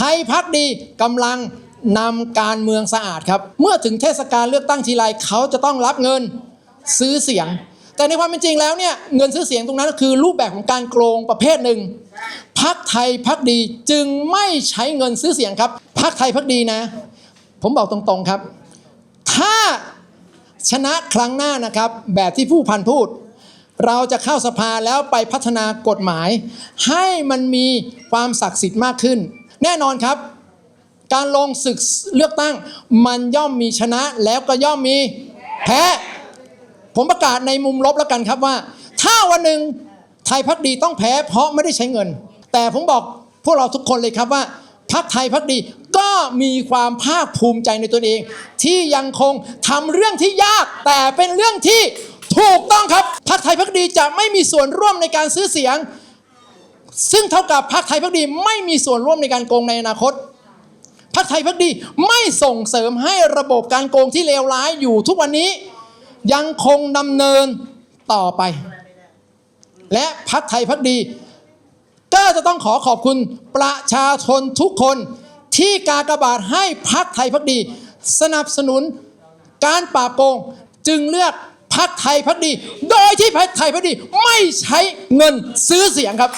ไทยพักดีกำลังนำการเมืองสะอาดครับ เมื่อถึงเทศกาลเลือกตั้งทีไรเขาจะต้องรับเงินซื้อเสียง แต่ในความเป็นจริงแล้วเนี่ยเงินซื้อเสียงตรงนั้นก็คือรูปแบบของการโกงประเภทหนึ่งพักไทยพักดีจึงไม่ใช้เงินซื้อเสียงครับพักไทยพักดีนะ ผมบอกตรงๆครับ ถ้าชนะครั้งหน้านะครับ แบบที่ผู้พันพูด เราจะเข้าสภาแล้วไปพัฒนากฎหมาย ให้มันมีความศักดิ์สิทธิ์มากขึ้น แน่นอนครับ การลงศึกเลือกตั้ง มันย่อมมีชนะแล้วก็ย่อมมีแพ้ ผมประกาศในมุมลบแล้วกันครับว่า ถ้าวันหนึ่งไทยพักดีต้องแพ้ เพราะไม่ได้ใช้เงิน แต่ผมบอกพวกเราทุกคนเลยครับว่าพักไทยพักดีก็มีความภาคภูมิใจในตนเอง ที่ยังคงทำเรื่องที่ยาก แต่เป็นเรื่องที่ถูกต้องครับพักไทยพักดีจะไม่มีส่วนร่วมในการซื้อเสียง ซึ่งเท่ากับพักไทยพักดีไม่มีส่วนร่วมในการโกงในอนาคตพักไทยพักดีไม่ส่งเสริมให้ระบบการโกงที่เลวร้ายอยู่ทุกวันนี้ยังคงดำเนินต่อไป และพักไทยพักดี ก็จะต้องขอขอบคุณประชาชนทุกคนที่กากบาทให้พักไทยพักดี สนับสนุนการปราบโกงจึงเลือกพักไทยพักดี โด ยที่พักไทยพักดีไม่ใช้เงินซื้อเสียงครับ